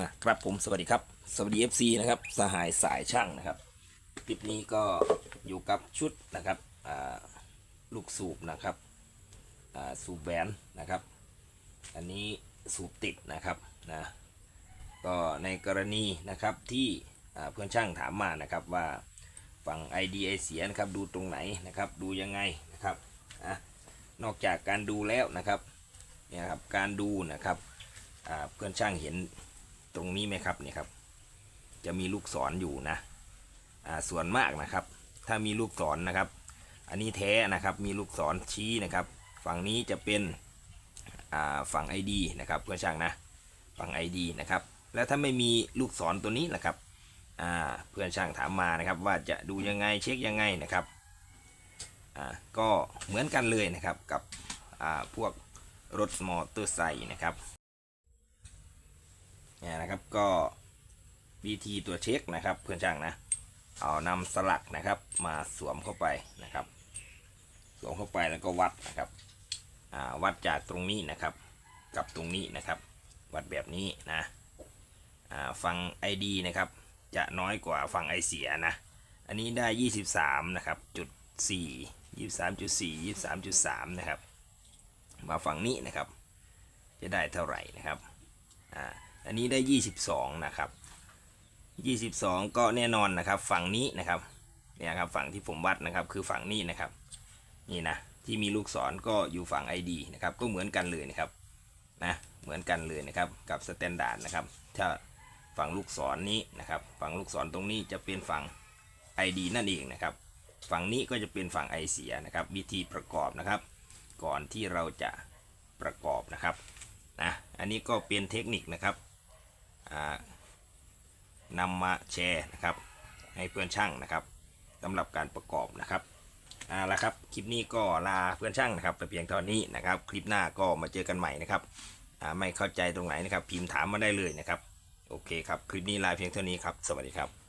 นะครับผมสวัสดีครับ สวัสดี FC นะครับสหายสายช่างนะครับคลิปนี้ก็อยู่กับชุดนะครับลูกสูบนะครับสูบแหวนนะครับ อันนี้สูบติดนะครับนะก็ในกรณีนะครับที่เพื่อนช่างถามมานะครับว่าฝั่ง ID ไอเสียนะครับดูตรงไหนนะครับดูยังไงนะครับนอกจากการดูแล้วนะครับเนี่ยครับการดูนะครับเพื่อนช่างเห็น ตรงนี้ไหมครับเนี่ยครับ จะมีลูกศรออยู่นะอ่าส่วนมากนะครับ ถ้ามีลูกศรนะครับ อันนี้แท้นะครับมีลูกศรชี้นะครับ ฝั่งนี้จะเป็นอ่าฝั่ง ID นะครับเพื่อนช่างนะฝั่ง ID นะครับแล้วถ้าไม่มีลูกศรตัวนี้นะครับอ่าเพื่อนช่างถามมานะครับ ว่าจะดูยังไงเช็คยังไงนะครับอ่าก็เหมือนกันเลยนะครับกับอ่าพวกรถมอเตอร์ไซค์นะครับ เนี่ยนะครับก็วิธีตัวเช็คนะครับเพื่อนช่างนะ เอานำสลักนะครับมาสวมเข้าไปนะครับ สวมเข้าไปแล้วก็วัดนะครับวัดจากตรงนี้นะครับ กับตรงนี้นะครับ วัดแบบนี้นะอ่าฟัง ID นะครับ จะน้อยกว่าฟังไอเสียนะ อันนี้ได้ 23 นะครับจุด4 23.4 23.3 นะครับ มาฝั่งนี้นะครับ จะได้เท่าไหร่นะครับ อ่า อันนี้ได้ 22 นะครับ 22 ก็แน่นอนนะครับ ฝั่งนี้นะครับ เนี่ยครับฝั่งที่ผมวัดนะครับคือฝั่งนี้นะครับ นี่นะที่มีลูกศรก็อยู่ฝั่ง ID นะครับ ก็เหมือนกันเลยนะครับ นะ เหมือนกันเลยนะครับ กับสแตนดาร์ดนะครับ ถ้าฝั่งลูกศรนี้นะครับ ฝั่งลูกศรตรงนี้จะเป็นฝั่ง ID นั่นเองนะครับ ฝั่งนี้ก็จะเป็นฝั่งไอเสียนะครับ วิธีประกอบนะครับ ก่อนที่เราจะประกอบนะครับ นะ อันนี้ก็เป็นเทคนิคนะครับ นำมาแชร์นะครับ ให้เพื่อนช่างนะครับสำหรับการประกอบนะครับเอาละครับคลิปนี้ก็ลาเพื่อนช่างนะครับแต่เพียงเท่านี้นะครับ คลิปหน้าก็มาเจอกันใหม่นะครับไม่เข้าใจตรงไหนนะครับ พิมพ์ถามมาได้เลยนะครับ โอเคครับ คลิปนี้ลาเพียงเท่านี้ครับ สวัสดีครับ